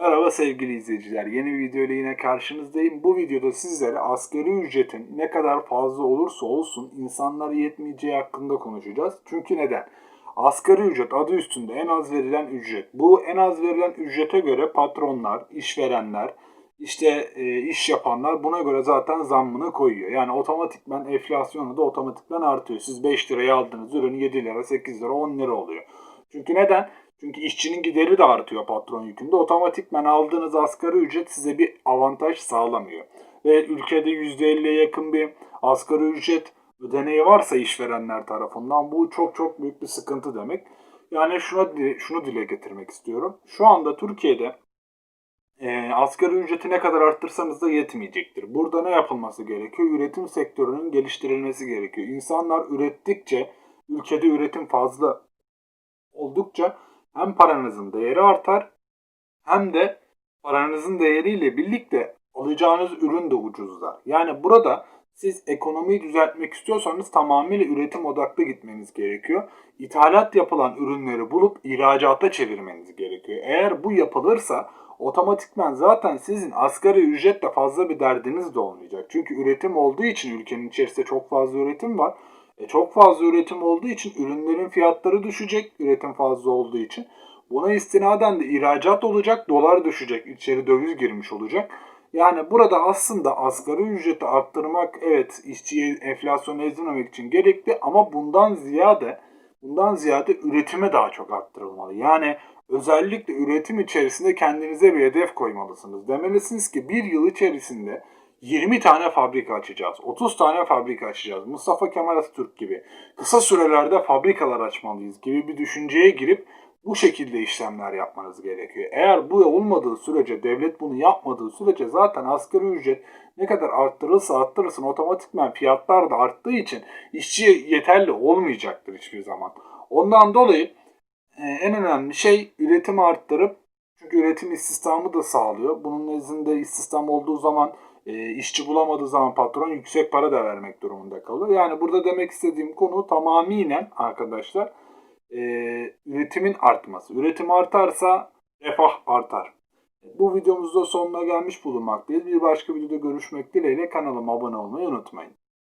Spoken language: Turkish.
Merhaba sevgili izleyiciler. Yeni bir video ile yine karşınızdayım. Bu videoda sizlere asgari ücretin ne kadar fazla olursa olsun insanlara yetmeyeceği hakkında konuşacağız. Çünkü neden? Asgari ücret adı üstünde en az verilen ücret. Bu en az verilen ücrete göre patronlar, işverenler, işte e, iş yapanlar buna göre zaten zammını koyuyor. Yani otomatikman enflasyonu da otomatikman artıyor. Siz 5 liraya aldığınız ürün 7 lira, 8 lira, 10 lira oluyor. Çünkü neden? Çünkü işçinin gideri de artıyor patron yükünde. Otomatikman aldığınız asgari ücret size bir avantaj sağlamıyor. Ve ülkede %50'ye yakın bir asgari ücret ödeneği varsa işverenler tarafından bu çok çok büyük bir sıkıntı demek. Yani şuna şunu dile getirmek istiyorum. Şu anda Türkiye'de e, asgari ücreti ne kadar arttırsanız da yetmeyecektir. Burada ne yapılması gerekiyor? Üretim sektörünün geliştirilmesi gerekiyor. İnsanlar ürettikçe ülkede üretim fazla oldukça hem paranızın değeri artar hem de paranızın değeriyle birlikte alacağınız ürün de ucuzlar. Yani burada siz ekonomiyi düzeltmek istiyorsanız tamamıyla üretim odaklı gitmeniz gerekiyor. İthalat yapılan ürünleri bulup ihracata çevirmeniz gerekiyor. Eğer bu yapılırsa otomatikman zaten sizin asgari ücretle fazla bir derdiniz de olmayacak. Çünkü üretim olduğu için ülkenin içerisinde çok fazla üretim var. E, çok fazla üretim olduğu için ürünlerin fiyatları düşecek. Üretim fazla olduğu için. Buna istinaden de ihracat olacak, dolar düşecek, içeri döviz girmiş olacak. Yani burada aslında asgari ücreti arttırmak evet işçiye enflasyonu ezdirmemek için gerekli ama bundan ziyade bundan ziyade üretime daha çok arttırılmalı. Yani özellikle üretim içerisinde kendinize bir hedef koymalısınız. Demelisiniz ki bir yıl içerisinde 20 tane fabrika açacağız. 30 tane fabrika açacağız. Mustafa Kemal Atatürk gibi. Kısa sürelerde fabrikalar açmalıyız gibi bir düşünceye girip bu şekilde işlemler yapmanız gerekiyor. Eğer bu olmadığı sürece, devlet bunu yapmadığı sürece zaten asgari ücret ne kadar arttırırsa arttırırsın otomatikman fiyatlar da arttığı için işçiye yeterli olmayacaktır hiçbir zaman. Ondan dolayı e, en önemli şey üretimi arttırıp çünkü üretim istihdamı da sağlıyor. Bunun nezdinde istihdam olduğu zaman e, işçi bulamadığı zaman patron yüksek para da vermek durumunda kalıyor. Yani burada demek istediğim konu tamamıyla arkadaşlar e, üretimin artması. Üretim artarsa refah artar. Bu videomuzda sonuna gelmiş bulunmaktayız. Bir başka videoda görüşmek dileğiyle kanalıma abone olmayı unutmayın.